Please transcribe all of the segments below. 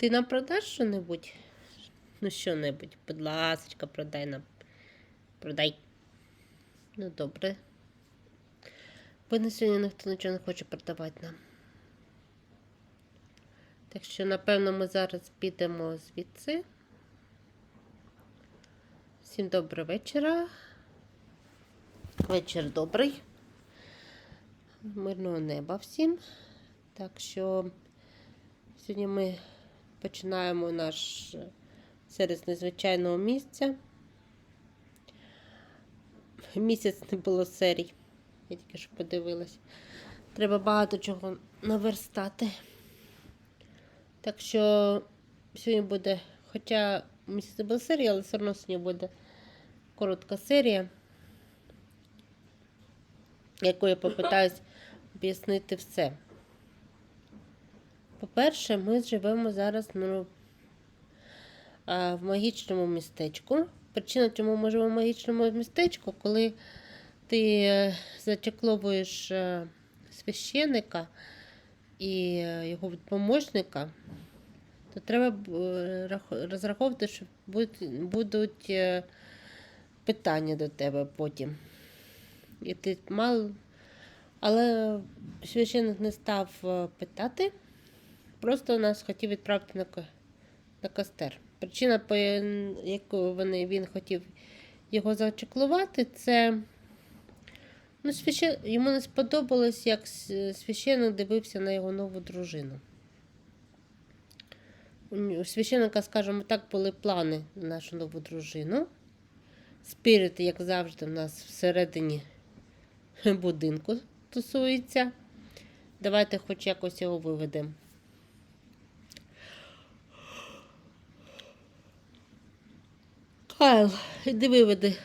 Ти нам продаш що-небудь? Ну, що-небудь, будь ласочка, продай нам. Продай. Ну, добре. Бо на сьогодні ніхто нічого не хоче продавати нам. Так що, напевно, ми зараз підемо звідси. Всім доброго вечора. Вечір добрий. Мирного неба всім. Так що сьогодні ми починаємо наш е, серед незвичайного місця. Місяць не було серій. Я тільки що подивилась. Треба багато чого наверстати. Так що сьогодні буде, хоча місяць не було серії, але все одно сьогодні буде коротка серія, яку я попитаюсь об'яснити все. По-перше, ми живемо зараз ну, в магічному містечку. Причина, чому ми живемо в магічному містечку, коли ти е, зачекловуєш е, священника і е, його помощника, то треба розраховувати, що будуть, питання до тебе потім. І ти мало. Але священник не став питати, просто нас хотів відправити на, на костер. Причина, по яку вони, він хотів його зачеклувати, це ну, священ... йому не сподобалось, як священник дивився на його нову дружину. У священника, скажімо так, були плани на нашу нову дружину. Спірити, як завжди, в нас всередині будинку тусується. Давайте хоч якось його виведемо. Кайл, іди виведи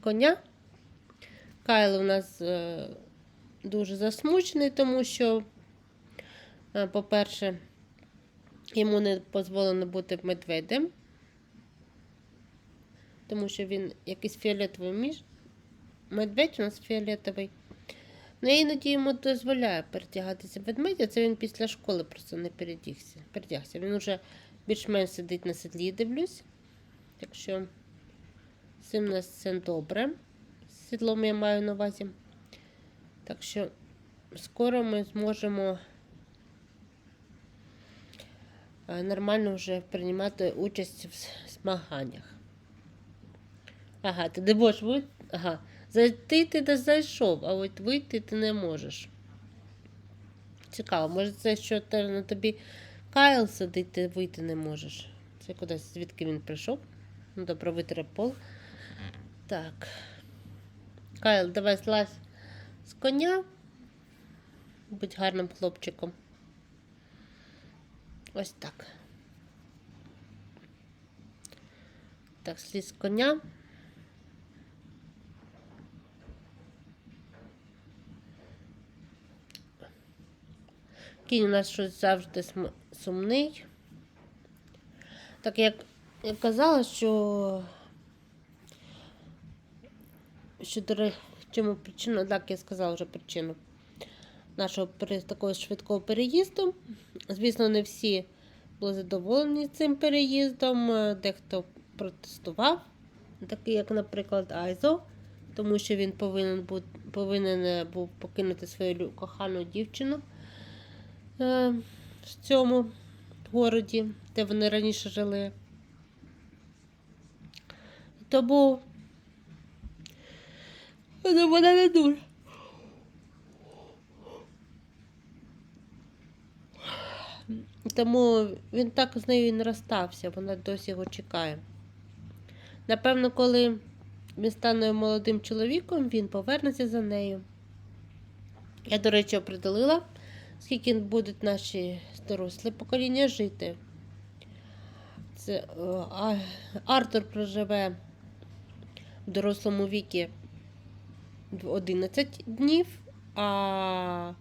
коня. Кайл у нас е, дуже засмучений, тому що, е, по-перше, йому не дозволено бути медведем, тому що він якийсь фіолетовий між. Медведь у нас фіолетовий. Ну, я іноді йому дозволяю перетягатися ведмедя, це він після школи просто не передягся. передягся. Він уже більш-менш сидить на седлі, дивлюсь. Так що цим у нас все добре. З сідлом я маю на увазі. Так що скоро ми зможемо е, нормально вже приймати участь в змаганнях. Ага, ти не можеш вийти? Ага. Зайти ти зайшов, а от вийти ти не можеш. Цікаво, може це що на тобі Кайл сидить, ти вийти не можеш. Це кудись, звідки він прийшов? Ну, добре, витре пол. Так. Кайл, давай злазь з коня. Будь гарним хлопчиком. Ось так. Так, слізь з коня. Кінь у нас щось завжди сумний. Так як казала, що, що до чому причина, так я сказала вже причину нашого такого швидкого переїзду. Звісно, не всі були задоволені цим переїздом, дехто протестував, такий як, наприклад, Айзо, тому що він повинен був, повинен е, був покинути свою кохану дівчину е, в цьому городі, де вони раніше жили. Тому вона не дуже. Тому він так з нею і не розстався, вона досі його чекає. Напевно, коли він стане молодим чоловіком, він повернеться за нею. Я, до речі, определила, скільки будуть наші дорослі покоління жити. Це е, Артур проживе в дорослому віці 11 днів, а,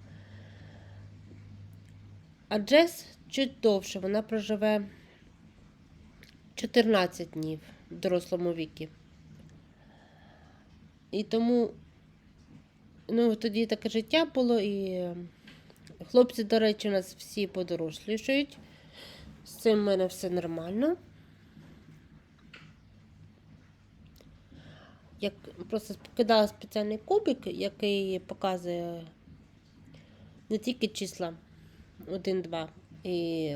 а Джес чуть довше. Вона проживе 14 днів в дорослому віці. І тому ну, тоді таке життя було, і хлопці, до речі, у нас всі подорослішують. З цим в мене все нормально. Як просто покидала спеціальний кубик, який показує не тільки числа 1, 2. І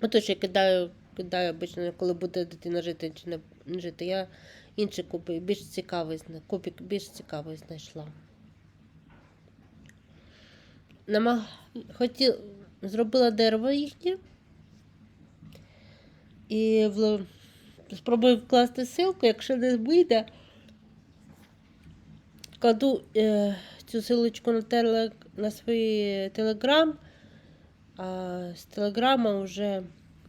отож я кидаю, кидаю обично, коли буде дитина жити чи не жити. Я інший кубик більш цікавий кубик більш цікавий знайшла. Намаг... Хотіла, зробила дерево їхнє. І в... спробую вкласти ссылку, якщо не вийде, кладу е, цю силочку на, теле, на свій телеграм, а з телеграма вже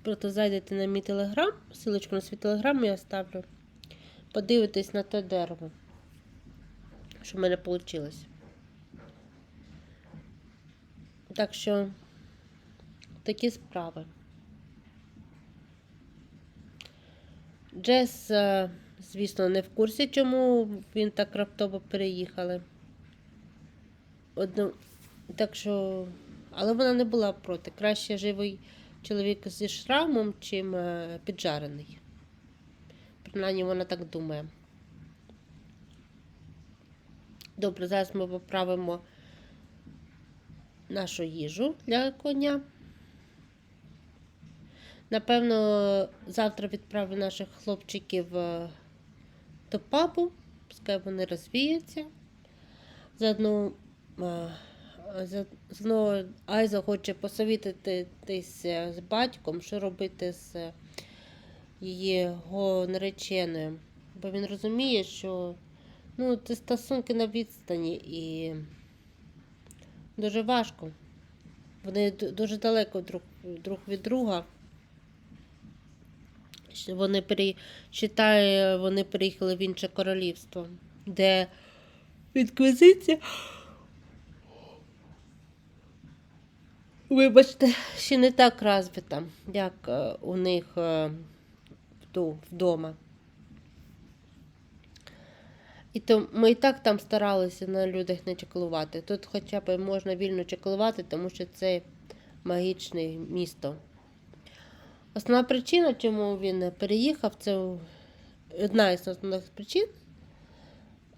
просто зайдете на мій телеграм, силочку на свій телеграм я ставлю. Подивитись на те дерево, що в мене вийшло. Так що такі справи. Джес, е, звісно, не в курсі, чому він так раптово переїхали. Одну... Так що. Але вона не була проти. Краще живий чоловік зі шрамом, чим е, піджарений. Принаймні вона так думає. Добре, зараз ми поправимо нашу їжу для коня. Напевно, завтра відправлю наших хлопчиків е, до пабу, пускай вони розвіються. Заодно, е, заодно Айза хоче посовітитись з батьком, що робити з його нареченою. Бо він розуміє, що ну, це стосунки на відстані і дуже важко. Вони дуже далеко друг, друг від друга. Вони пере... Читає, вони переїхали в інше королівство, де інквізиція. Вибачте, ще не так розвита, як е, у них е, вду- вдома. І то ми і так там старалися на людях не чеклувати. Тут хоча б можна вільно чеклувати, тому що це магічне місто. Основна причина, чому він переїхав, це одна із основних причин.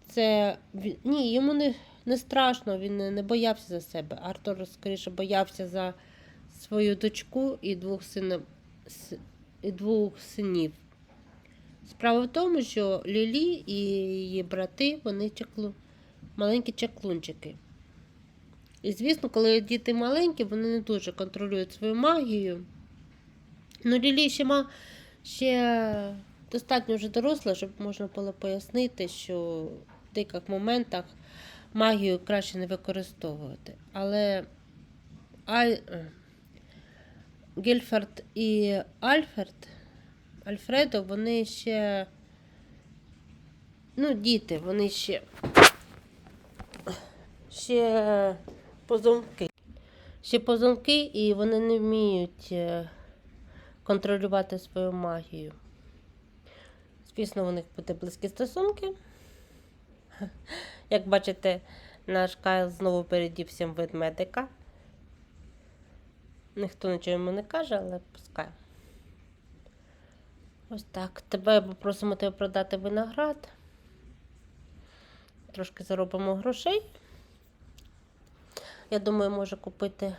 Це ні, йому не, не страшно, він не, не боявся за себе. Артур скоріше боявся за свою дочку і двох синів, і двох синів. Справа в тому, що Лілі і її брати, вони чаклу... маленькі чаклунчики. І звісно, коли діти маленькі, вони не дуже контролюють свою магію. Ну, Лілі ще, ма... ще достатньо вже доросла, щоб можна було пояснити, що в деяких моментах магію краще не використовувати. Але Аль... е, і Альфред Альфредо, вони ще. Ну, діти, вони ще. Ще позумки. Ще позумки, і вони не вміють е, контролювати свою магію. Звісно, у них буде близькі стосунки. Як бачите, наш Кайл знову передівся в ведмедика. Ніхто нічого йому не каже, але пускай. Ось так. Тебе попросимо тебе продати виноград. Трошки заробимо грошей. Я думаю, може купити,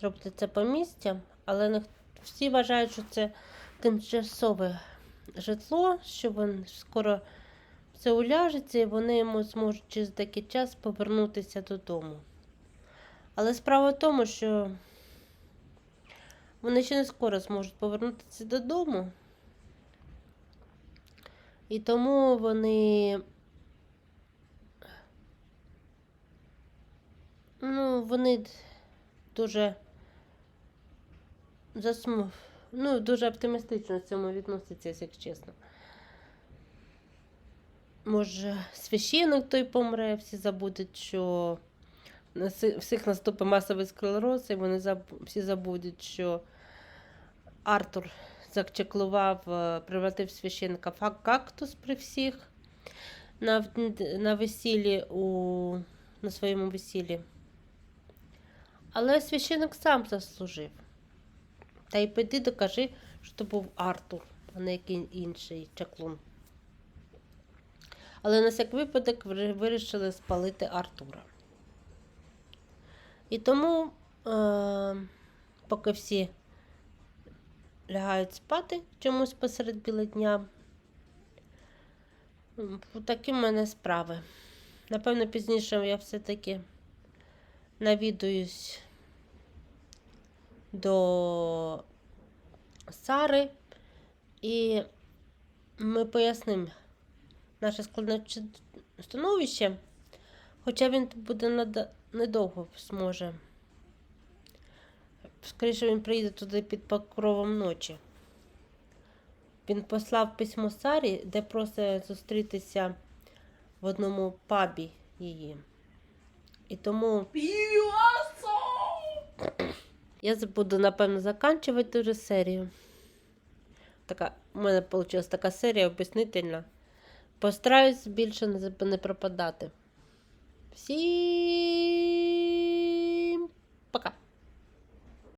зробити це помістя, але не всі вважають, що це тимчасове житло, що він скоро все уляжеться і вони йому зможуть через деякий час повернутися додому. Але справа в тому, що вони ще не скоро зможуть повернутися додому. І тому вони. Ну, вони дуже засму... ну, дуже оптимістично в цьому відносяться, як чесно. Може, священник той помре, всі забудуть, що всіх наступить масовий склероз, і вони заб... всі забудуть, що Артур зачеклував, е, превратив священника в кактус при всіх на, на весіллі у, на своєму весіллі. Але священик сам заслужив. Та й піди докажи, що то був Артур, а не який інший чаклун. Але на всяк випадок вирішили спалити Артура. І тому, е- поки всі лягають спати чомусь посеред біла дня, такі в мене справи. Напевно, пізніше я все-таки навідуюсь до Сари, і ми пояснимо наше складне становище, хоча він буде нада- недовго зможе. Скоріше він приїде туди під покровом ночі. Він послав письмо Сарі, де просить зустрітися в одному пабі її. І тому я буду, напевно, заканчувати вже серію. Така, У мене вийшла така серія об'яснительна. Постараюсь більше не пропадати. Всім пока!